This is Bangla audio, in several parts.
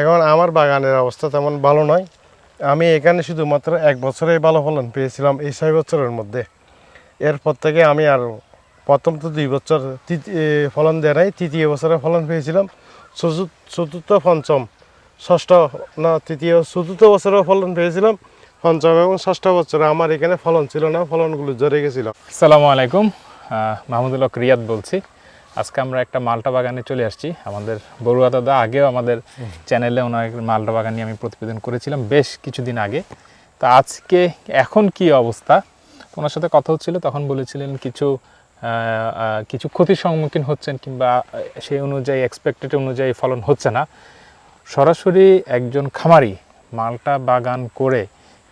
এখন আমার বাগানের অবস্থা তেমন ভালো নয়। আমি এখানে শুধুমাত্র এক বছরেই ভালো ফলন পেয়েছিলাম এই ছয় বছরের মধ্যে। এরপর থেকে আমি আর প্রথম তো দুই বছর ফলন দেয় নাই তৃতীয় বছরে ফলন পেয়েছিলাম। চতুর্থ পঞ্চম ষষ্ঠ না তৃতীয় চতুর্থ বছরেও ফলন পেয়েছিলাম। পঞ্চম এবং ষষ্ঠ বছরে আমার এখানে ফলন ছিল না ফলনগুলো জরে গেছিল। আসসালামু আলাইকুম আহ, মাহমুদুল হক রিয়াদ বলছি। আজকে আমরা একটা মালটা বাগানে চলে আসছি। আমাদের বড়ুয়া দাদা আগেও আমাদের চ্যানেলে ওনার মালটা বাগান নিয়ে আমি প্রতিবেদন করেছিলাম বেশ কিছুদিন আগে। তো আজকে এখন কি অবস্থা? ওনার সাথে কথা হচ্ছিল, তখন বলেছিলেন কিছু কিছু ক্ষতির সম্মুখীন হচ্ছেন কিংবা সেই অনুযায়ী এক্সপেক্টেড অনুযায়ী ফলন হচ্ছে না। সরাসরি একজন খামারি মালটা বাগান করে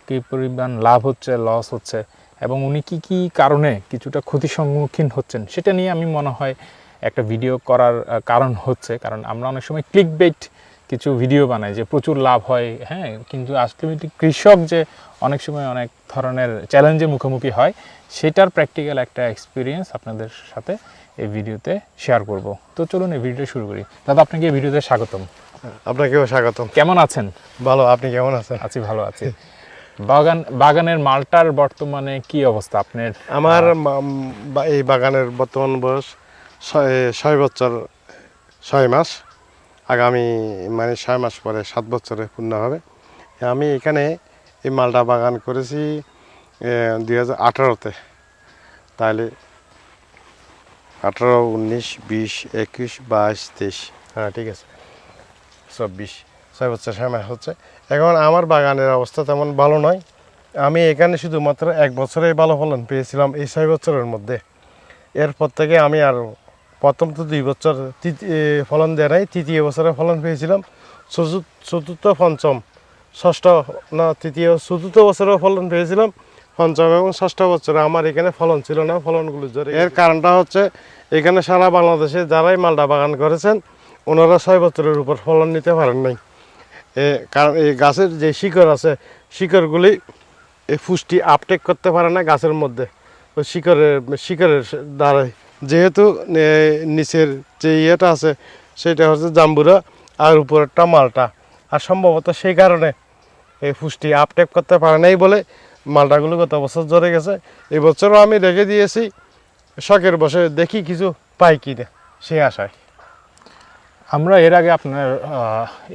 কী পরিমাণ লাভ হচ্ছে লস হচ্ছে এবং উনি কি কি কারণে কিছুটা ক্ষতির সম্মুখীন হচ্ছেন, সেটা নিয়ে আমি মনে হয় একটা ভিডিও করার কারণ হচ্ছে কারণ আমরা অনেক সময় ক্লিক বেট কিছু ভিডিও বানাই যে প্রচুর লাভ হয় হ্যাঁ কিন্তু আলটিমেটলি কৃষক যে অনেক সময় অনেক ধরনের চ্যালেঞ্জের মুখোমুখি হয় সেটার প্র্যাকটিক্যাল একটা এক্সপিরিয়েন্স আপনাদের সাথে এই ভিডিওতে শেয়ার করব। তো চলুন এই ভিডিও শুরু করি। দাদা আপনাকে এই ভিডিওতে স্বাগতম। আপনাকেও স্বাগতম। কেমন আছেন? ভালো আপনি কেমন আছেন? আছি ভালো আছি। বাগান বাগানের মালটার বর্তমানে কি অবস্থা আপনার? আমার এই বাগানের বর্তমান বয়স ছয় বছর, ছয় মাস। আগামী মানে ছয় মাস পরে, সাত বছরে পূর্ণ হবে। আমি এখানে এই মালটা বাগান করেছি দুই হাজার আঠারোতে। তাহলে আঠারো, উনিশ, বিশ, একুশ, বাইশ, তেইশ। হ্যাঁ ঠিক আছে। চব্বিশ, ছয় বছর, ছয় মাস হচ্ছে। এখন আমার বাগানের অবস্থা তেমন ভালো নয়। আমি এখানে শুধুমাত্র এক বছরেই ভালো ফলন পেয়েছিলাম এই ছয় বছরের মধ্যে। এরপর থেকে আমি আর প্রথম তো দুই বছর ফলন দেয় নাই, তৃতীয় বছরে ফলন পেয়েছিলাম। চতুর্থ পঞ্চম, ষষ্ঠ, না, তৃতীয়, চতুর্থ বছরেও ফলন পেয়েছিলাম, পঞ্চম এবং ষষ্ঠ বছরে আমার এখানে ফলন ছিল না, ফলনগুলো জোরে এর কারণটা হচ্ছে এখানে সারা বাংলাদেশে যারাই মালটা বাগান করেছেন, ওনারা ছয় বছরের উপর ফলন নিতে পারেন নাই। কারণ এই গাছের যে শিকড় আছে, শিকড়গুলি এই পুষ্টি আপটেক করতে পারে না গাছের মধ্যে। ওই শিকড়ের শিকড়ের দ্বারাই। যেহেতু নিচের যে ইয়েটা আছে সেটা হচ্ছে জাম্বুরা আর উপরেরটা মালটা। আর সম্ভবত সেই কারণে এই পুষ্টি আপটেক করতে পারে নাই বলে মালটাগুলো গত বছর জ্বরে গেছে। এই বছরও আমি রেখে দিয়েছি শখের বসে দেখি কিছু পাই কিনা সেই আশায়। আমরা এর আগে আপনার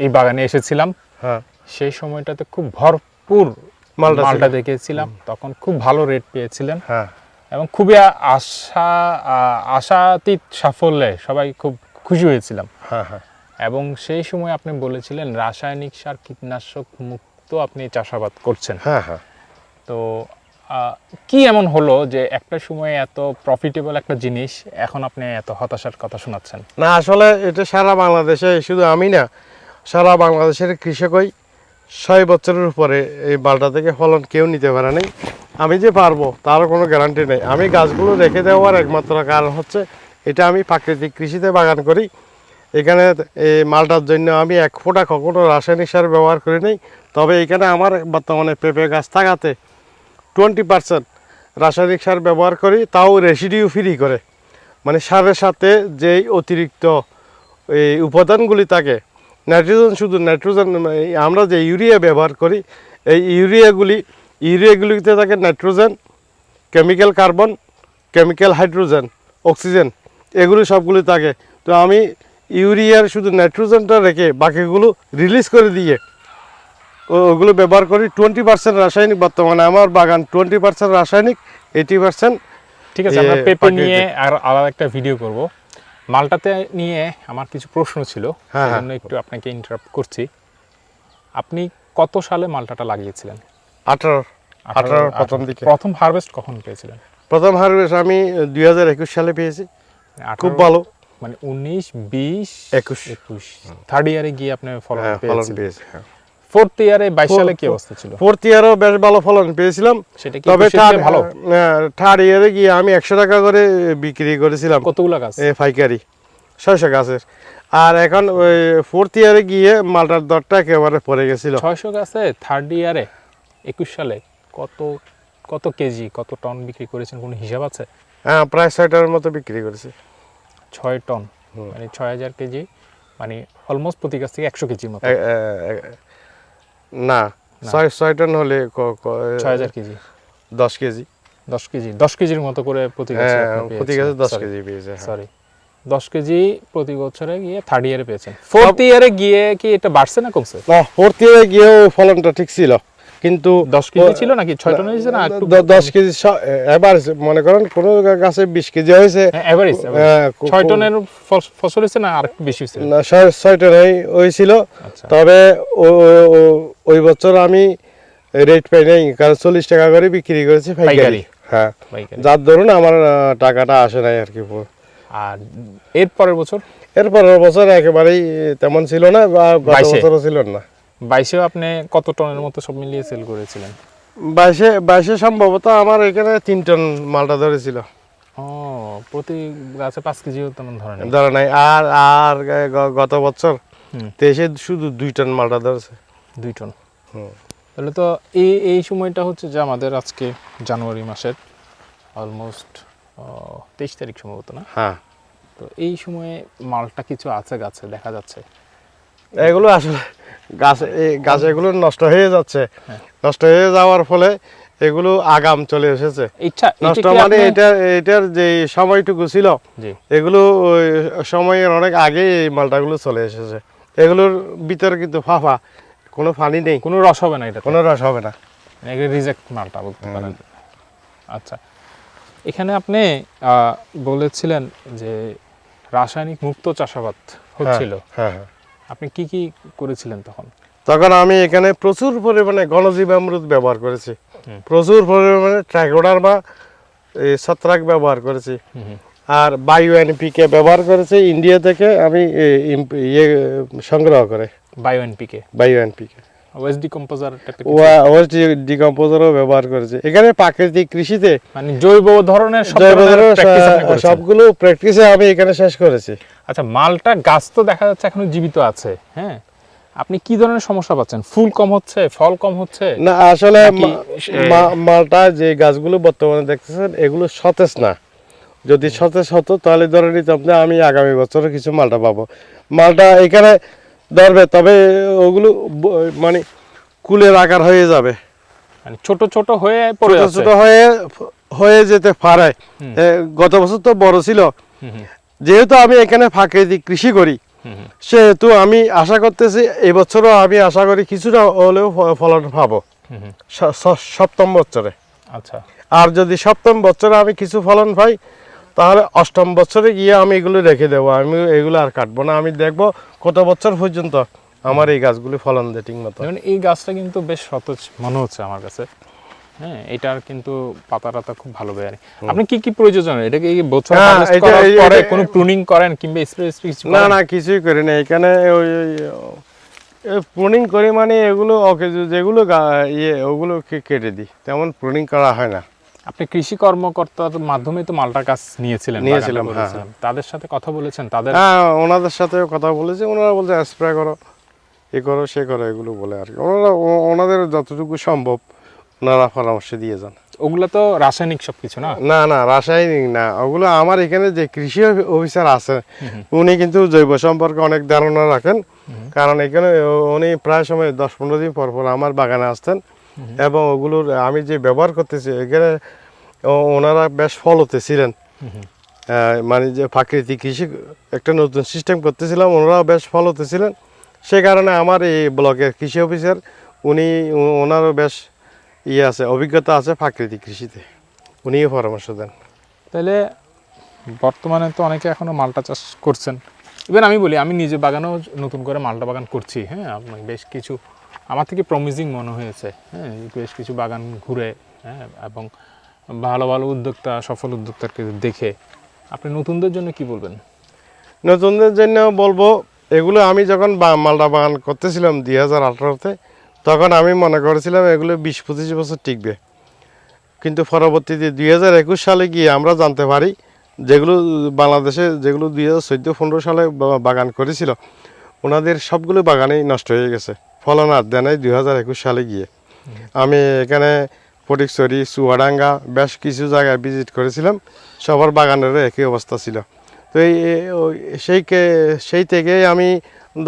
এই বাগানে এসেছিলাম। হ্যাঁ। সেই সময়টাতে খুব ভরপুর মালটা মালটা দেখেছিলাম। তখন খুব ভালো রেট পেয়েছিলেন। হ্যাঁ। এবং খুবই আশা আশাতীত সাফল্যে সবাই খুব খুশি হয়েছিলাম। হ্যাঁ হ্যাঁ। এবং সেই সময় আপনি বলেছিলেন রাসায়নিক সার কীটনাশক মুক্ত আপনি চাষাবাদ করছেন। হ্যাঁ হ্যাঁ। তো কি এমন হলো যে একটা সময় এত প্রফিটেবল একটা জিনিস এখন আপনি এত হতাশার কথা শোনাচ্ছেন? না আসলে এটা সারা বাংলাদেশে শুধু আমি না সারা বাংলাদেশের কৃষকই ছয় বছরের উপরে এই বালটা থেকে ফলন কেউ নিতে পারে নাই। আমি যে পারব, তারও কোনো গ্যারান্টি নেই। আমি গাছগুলো রেখে দেওয়ার একমাত্র কারণ হচ্ছে, এটা আমি প্রাকৃতিক কৃষিতে বাগান করি। এখানে এই মালটার জন্য আমি এক ফোঁটা কখনো রাসায়নিক সার ব্যবহার করি নাই। তবে এখানে আমার বর্তমানে পেঁপে গাছ থাকাতে টোয়েন্টি পার্সেন্ট রাসায়নিক সার ব্যবহার করি, তাও রেসিডিউ ফ্রি করে। মানে সারের সাথে যেই অতিরিক্ত এই উপাদানগুলি থাকে, নাইট্রোজেন শুধু নাইট্রোজেন আমরা যে ইউরিয়া ব্যবহার করি, এই ইউরিয়াগুলি ইউরিয়াগুলিতে থাকে nitrogen chemical carbon chemical hydrogen oxygen এগুলি সবগুলি থাকে। তো আমি ইউরিয়ার শুধু নাইট্রোজেনটা রেখে বাকিগুলো রিলিজ করে দিয়ে ওগুলো ব্যবহার করি। টোয়েন্টি পার্সেন্ট রাসায়নিক বর্তমানে। আমার বাগান টোয়েন্টি পার্সেন্ট রাসায়নিক এইটি পার্সেন্ট ঠিক আছে আমরা এ, পেঁপে প্রাকৃতিক। নিয়ে আর আলাদা একটা ভিডিও করব। মালটাতে নিয়ে আমার কিছু প্রশ্ন ছিল হ্যাঁ, একটু আপনাকে ইন্টারাপ্ট করছি। আপনি কত সালে মালটাটা লাগিয়েছিলেন? আঠারো প্রথম দিকে। প্রথম হারভেস্ট কখন পেয়েছিলেন? প্রথম হারভেস্ট আমি দুই হাজার একুশ সালে পেয়েছি। খুব ভালো। মানে উনিশ বিশ একুশ। একুশ। থার্ড ইয়ারে গিয়ে আপনি ফলন হ্যাঁ ফলন পেয়েছি হ্যাঁ। ফোর্থ ইয়ারে বাইশ সালে কি অবস্থা ছিল? ফোর্থ ইয়ারও বেশ ভালো ফলন পেয়েছিলাম। তবে ভালো? থার্ড ইয়ারে গিয়ে আমি একশো টাকা করে বিক্রি করেছিলাম। কতগুলো গাছ? পাইকারি। ছয়শো গাছের। আর এখন ওই ফোর্থ ইয়ারে গিয়ে মালটার দরটা একেবারে পড়ে গেছিল। ছয়শো গাছে থার্ড ইয়ারে একুশ সালে কত কত কেজি কত টন বিক্রি করেছেন? কোনো হিসাব আছে? হ্যাঁ প্রায় ছয়টার মতো বিক্রি করেছি। ছয় টন? মানে ছয় হাজার কেজি মানে অলমোস্ট প্রতি গাছ থেকে একশো কেজির মতো। না ছয় ছয় টন হলে ছয় হাজার কেজি? দশ কেজি। দশ কেজি দশ কেজির মতো করে প্রতি হ্যাঁ, প্রতি গাছে দশ কেজি পেয়েছে হ্যাঁ। সরি দশ কেজি প্রতি বছরে গিয়ে থার্ড ইয়ারে পেয়েছেন। ফোর্থ ইয়ারে গিয়ে কি এটা বাড়ছে না কমছে? না ফোর্থ ইয়ারে গিয়েও ফলনটা ঠিক ছিল। কিন্তু দশ কেজি ছিল নাকি? ছয় টন হয়েছে না? দশ কেজি এবার মনে করেন কোনো গাছে বিশ কেজি হয়েছে। এভারেজ হ্যাঁ, ছয় টনের ফসল হয়েছে না আর একটু বেশি হয়েছে? না ছয় টন হয়েছিল। আচ্ছা। তবে ওই বছর আমি রেট পাই নাই কারণ চল্লিশ টাকা করে বিক্রি করেছি পাইকারি। হ্যাঁ। যার ধরুন আমার টাকাটা আসে নাই আর কি। আর এর পরের বছর? এরপরের বছর একেবারেই তেমন ছিল না বা? বছরও ছিল না। বাইশেও আপনি কত টনের মতো সব মিলিয়ে সেল করেছিলেন? বাইশে বাইশে সম্ভবত আমার এখানে তিন টন মালটা ধরেছিল। ও প্রতি গাছে পাঁচ কেজি তেমন ধরে নেই। ধরে নাই। আর আর গত বছর তেইশে শুধু দুই টন মালটা ধরেছে। দুই টন। তাহলে তো এই এই সময়টা হচ্ছে যে আমাদের আজকে জানুয়ারি মাসের অলমোস্ট তেইশ তারিখ সম্ভবত না? হ্যাঁ। তো এই সময়ে মালটা কিছু আছে গাছে দেখা যাচ্ছে। এগুলো আসলে গাছ এই গাছ এগুলো নষ্ট হয়ে যাচ্ছে। হ্যাঁ। নষ্ট হয়ে যাওয়ার ফলে এগুলো আগাম চলে এসেছে। নষ্ট মানে আপনি- এটা এটার যে সময়টুকু ছিল এগুলো সময়ের অনেক আগে এই মালটাগুলো চলে এসেছে। এগুলোর ভিতরে কিন্তু ফাফা কোনো পানি নেই। কোনো রস হবে না এটা কোনো রস হবে না। রিজেক্ট মালটা বলতে পারেন। আচ্ছা। এখানে আপনি আহ, বলেছিলেন যে রাসায়নিক মুক্ত চাষাবাদ হচ্ছিল। হ্যাঁ হ্যাঁ। আপনি কি কি করেছিলেন তখন? তখন আমি এখানে প্রচুর পরিমাণে গণজীব অমৃত ব্যবহার করেছি। প্রচুর পরিমাণে ট্রাইকোডার বা ছত্রাক ব্যবহার করেছি। আর বায়ু এনপিকে ব্যবহার করেছি। ইন্ডিয়া থেকে আমি ইয়ে সংগ্রহ করে। বায়ু এনপিকে? বায়ু এনপিকে। ডিকম্পোজার ডিকম্পোজারও ব্যবহার করেছি। এখানে প্রাকৃতিক কৃষিতে মানে জৈব ধরনের জৈব সবগুলো প্র্যাকটিসে আমি এখানে শেষ করেছি। আচ্ছা মালটা গাছ তো দেখা যাচ্ছে এখনও জীবিত আছে হ্যাঁ? আপনি কি ধরনের সমস্যা পাচ্ছেন? ফুল কম হচ্ছে ফল কম হচ্ছে? না আসলে মালটা যে গাছগুলো বর্তমানে দেখতেছেন এগুলো সতেজ না। যদি সতেজ হতো তাহলে ধরে নিতাম যে আমি আগামী বছরে কিছু মালটা পাবো। মালটা এখানে ধরবে তবে ওগুলো মানে কুলের আকার হয়ে যাবে। মানে ছোট ছোট হয়ে পড়ে ছোট ছোট হয়ে হয়ে যেতে পারে। গত বছর তো বড় ছিল। যেহেতু আমি এখানে ফাঁকে প্রাকৃতিক কৃষি করি সেহেতু আমি আশা করতেছি এবছরও আমি আশা করি কিছুটা হলেও ফলন পাবো। সপ্তম বছরে। আচ্ছা। আর যদি সপ্তম বছরে আমি কিছু ফলন পাই তাহলে অষ্টম বছরে গিয়ে আমি এগুলো রেখে দেবো। আমি এগুলো আর কাটবো না। আমি দেখব কত বছর পর্যন্ত আমার এই গাছগুলি ফলন দেয় ঠিক মতো। এই গাছটা কিন্তু বেশ সতেজ মনে হচ্ছে আমার কাছে। হ্যাঁ এটার কিন্তু পাতা টাতা খুব ভালো বেয়ারে আপনি কি কি প্রয়োজন এটা কি বছর হ্যাঁ, করার পরে কোনো প্রুনিং করেন কিংবা স্প্রে স্প্রে না না কিছুই করি না। এখানে ওই প্রুনিং করি মানে এগুলো ওকে যেগুলো ইয়ে ওগুলো কেটে দিই। তেমন প্রুনিং করা হয় না। আপনি কৃষি কর্মকর্তার মাধ্যমে তো মালটা গাছ নিয়েছিলেন নিয়েছিলাম, হ্যাঁ, তাদের সাথে কথা বলেছেন তাদের হ্যাঁ ওনাদের সাথেও কথা বলেছি ওনারা বলছে স্প্রে করো এ করো সে করো এগুলো বলে আর কি। ওনারা ওনাদের যতটুকু সম্ভব ওনারা পরামর্শ দিয়ে যান। ওগুলো তো রাসায়নিক সবকিছু না? না না রাসায়নিক না ওগুলো আমার এখানে যে কৃষি অফিসার আছে উনি কিন্তু জৈব সম্পর্কে অনেক ধারণা রাখেন। কারণ এখানে উনি প্রায় সময় দশ পনেরো দিন পর পর আমার বাগানে আসতেন এবং ওগুলোর আমি যে ব্যবহার করতেছি এখানে ওনারা বেশ ফলতে ছিলেন। মানে যে প্রাকৃতিক কৃষি একটা নতুন সিস্টেম করতেছিলাম ওনারাও বেশ ফলতে ছিলেন। সে কারণে আমার এই ব্লকের কৃষি অফিসার উনি ওনারও বেশ ইয়ে আছে অভিজ্ঞতা আছে প্রাকৃতিক কৃষিতে। উনিও পরামর্শ দেন। তাহলে বর্তমানে তো অনেকে এখনও মালটা চাষ করছেন। ইভেন আমি বলি আমি নিজে বাগানেও নতুন করে মালটা বাগান করছি হ্যাঁ? আপনার বেশ কিছু আমার থেকে প্রমিজিং মনে হয়েছে হ্যাঁ? বেশ কিছু বাগান ঘুরে হ্যাঁ? এবং ভালো ভালো উদ্যোক্তা, সফল উদ্যোক্তাকে দেখে আপনি নতুনদের জন্য কি বলবেন? নতুনদের জন্য বলব, এগুলো আমি যখন মালটা বাগান করতেছিলাম দুই হাজার আঠারোতে, তখন আমি মনে করেছিলাম এগুলো বিশ পঁচিশ বছর টিকবে। কিন্তু পরবর্তীতে দুই হাজার একুশ সালে গিয়ে আমরা জানতে পারি, যেগুলো বাংলাদেশে যেগুলো দুই হাজার চোদ্দ পনেরো সালে বাগান করেছিল, ওনাদের সবগুলো বাগানেই নষ্ট হয়ে গেছে। ফলন আর দেয় নাই দুই হাজার একুশ সালে গিয়ে। আমি এখানে ফটিকছড়ি চুয়াডাঙ্গা বেশ কিছু জায়গায় ভিজিট করেছিলাম। সবার বাগানেরও একই অবস্থা ছিল। তো এই সেই সেই থেকে আমি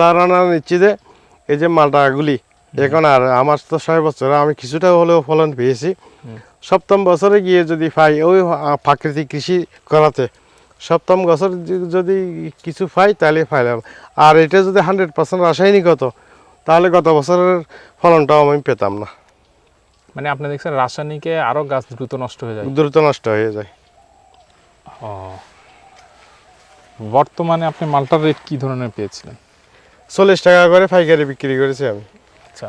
ধারণা নিচ্ছি যে এই যে মালটাগুলি এখন আর আমার তো ছয় বছর আমি কিছুটা হলেও ফলন পেয়েছি। সপ্তম বছরে গিয়ে যদি পাই ওই প্রাকৃতিক কৃষি করাতে সপ্তম বছর যদি কিছু পাই তাহলে পাইলাম। আর এটা যদি হান্ড্রেড পার্সেন্ট রাসায়নিক হতো তাহলে গত বছরের ফলনটাও আমি পেতাম না। মানে আপনি দেখছেন রাসায়নিকে আরও গাছ দ্রুত নষ্ট হয়ে যায়। দ্রুত নষ্ট হয়ে যায়। ও। বর্তমানে আপনি মালটার রেট কি ধরনের পেয়েছিলেন? চল্লিশ টাকা করে পাইকারি বিক্রি করেছি আমি। আচ্ছা।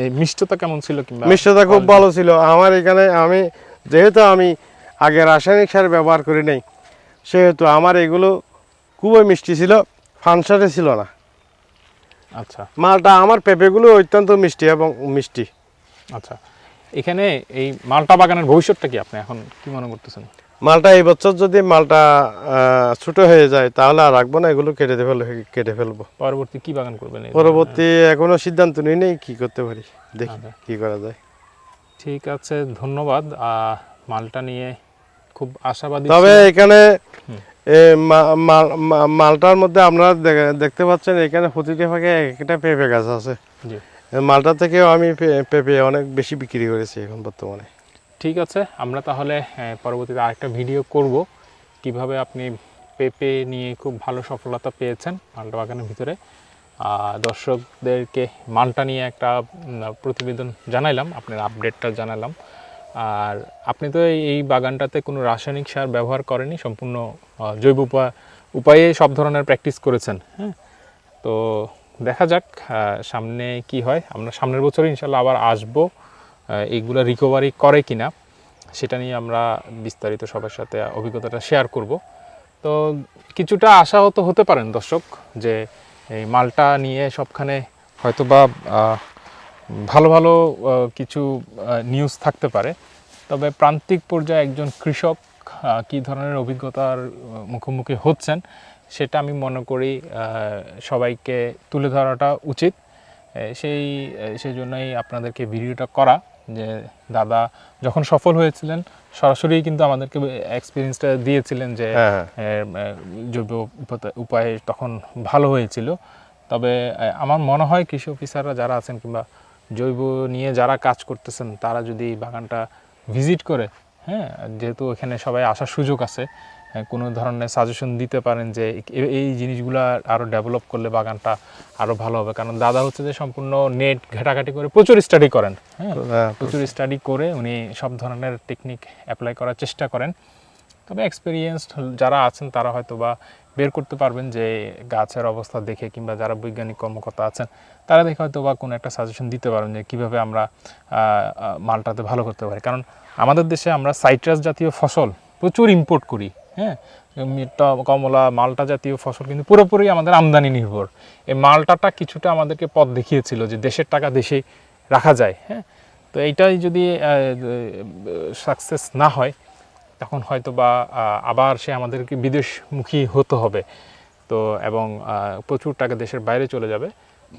এই মিষ্টতা কেমন ছিল কিংবা মিষ্টতা খুব ভালো ছিল। আমার এখানে আমি যেহেতু আমি আগে রাসায়নিক সার ব্যবহার করি নাই সেহেতু আমার এগুলো খুবই মিষ্টি ছিল ফানসারে ছিল না। আচ্ছা। মালটা আমার পেঁপেগুলো অত্যন্ত মিষ্টি এবং মিষ্টি। আচ্ছা। এখানে এই মালটা বাগানের ভবিষ্যৎটা কি আপনি এখন কি মনে করতেছেন? মালটা এই বছর যদি মালটা ছোট হয়ে যায় তাহলে আর রাখব না এগুলো কেটে ফেল কেটে ফেলব। পরবর্তী কি বাগান করবেন পরবর্তী এখনও সিদ্ধান্ত নিই নেই কি করতে পারি? দেখি আচ্ছা। কি করা যায়। ঠিক আছে ধন্যবাদ। মালটা নিয়ে খুব আশাবাদী তবে এখানে মালটার মধ্যে আপনারা দেখতে পাচ্ছেন এখানে প্রতিটা ফাঁকে একটা পেঁপে গাছ আছে। মালটা থেকেও আমি পেঁপে অনেক বেশি বিক্রি করেছি এখন বর্তমানে। ঠিক আছে আমরা তাহলে পরবর্তীতে আরেকটা ভিডিও করব কীভাবে আপনি পেঁপে নিয়ে খুব ভালো সফলতা পেয়েছেন মালটা বাগানের ভিতরে। দর্শকদেরকে মালটা নিয়ে একটা প্রতিবেদন জানাইলাম আপনার আপডেটটা জানালাম। আর আপনি তো এই- বাগানটাতে কোনো রাসায়নিক সার ব্যবহার করেনি সম্পূর্ণ জৈব উপা- উপায়ে সব ধরনের প্র্যাকটিস করেছেন হ্যাঁ? তো দেখা যাক সামনে কি হয়। আমরা সামনের বছর ইনশাল্লাহ আবার আসব এইগুলো রিকভারি করে কিনা, সেটা নিয়ে আমরা বিস্তারিত সবার সাথে অভিজ্ঞতাটা শেয়ার করব। তো কিছুটা আশাহত হতে পারেন দর্শক, যে এই মালটা নিয়ে সবখানে হয়তো বা ভালো ভালো কিছু নিউজ থাকতে পারে। তবে প্রান্তিক পর্যায়ে একজন কৃষক কী ধরনের অভিজ্ঞতার মুখোমুখি হচ্ছেন সেটা আমি মনে করি সবাইকে তুলে ধরাটা উচিত। সেই এ, সেই জন্যই আপনাদেরকে ভিডিওটা করা যে দাদা যখন সফল হয়েছিলেন সরাসরি কিন্তু আমাদেরকে এক্সপিরিয়েন্সটা দিয়েছিলেন যে হ্যাঁ হ্যাঁ। জৈব উপায়ে তখন ভালো হয়েছিল। তবে আমার মনে হয় কৃষি অফিসাররা যারা আছেন কিংবা জৈব নিয়ে যারা কাজ করতেছেন তারা যদি বাগানটা ভিজিট করে হ্যাঁ যেহেতু এখানে সবাই আসার সুযোগ আছে কোনো ধরনের সাজেশন দিতে পারেন যে এই জিনিসগুলো আরও ডেভেলপ করলে বাগানটা আরও ভালো হবে। কারণ দাদা হচ্ছে যে সম্পূর্ণ নেট ঘাটাঘাটি করে প্রচুর স্টাডি করেন হ্যাঁ হ্যাঁ, প্রচুর স্টাডি করে উনি সব ধরনের টেকনিক অ্যাপ্লাই করার চেষ্টা করেন। তবে এক্সপিরিয়েন্সড যারা আছেন তারা হয়তো বা বের করতে পারবেন যে গাছের অবস্থা দেখে কিংবা যারা বৈজ্ঞানিক কর্মকর্তা আছেন, তারা দেখে হয়তো বা কোনো একটা সাজেশন দিতে পারবেন যে কীভাবে আমরা মালটাতে ভালো করতে পারি। কারণ আমাদের দেশে আমরা সাইট্রাস জাতীয় ফসল প্রচুর ইম্পোর্ট করি হ্যাঁ? কমলা, মালটা জাতীয় ফসল কিন্তু পুরোপুরি আমাদের আমদানি নির্ভর। এই মালটাটা কিছুটা আমাদেরকে পথ দেখিয়েছিল যে দেশের টাকা দেশে রাখা যায় হ্যাঁ? তো এইটাই যদি সাকসেস না হয় তখন হয়তো বা আবার সে আমাদেরকে বিদেশমুখী হতে হবে। তো, এবং প্রচুর টাকা দেশের বাইরে চলে যাবে।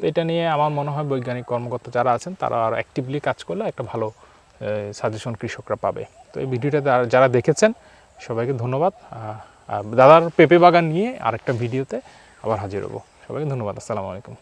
এটা নিয়ে আমার মনে হয় বৈজ্ঞানিক কর্মকর্তা যারা আছেন, তারা আর অ্যাক্টিভলি কাজ করলে একটা ভালো সাজেশন কৃষকরা পাবে। তো এই ভিডিওটা যারা- দেখেছেন, সবাইকে ধন্যবাদ। দাদার পেঁপে বাগান নিয়ে আরেকটা ভিডিওতে আবার হাজির হব। সবাইকে ধন্যবাদ। আসসালামু আলাইকুম।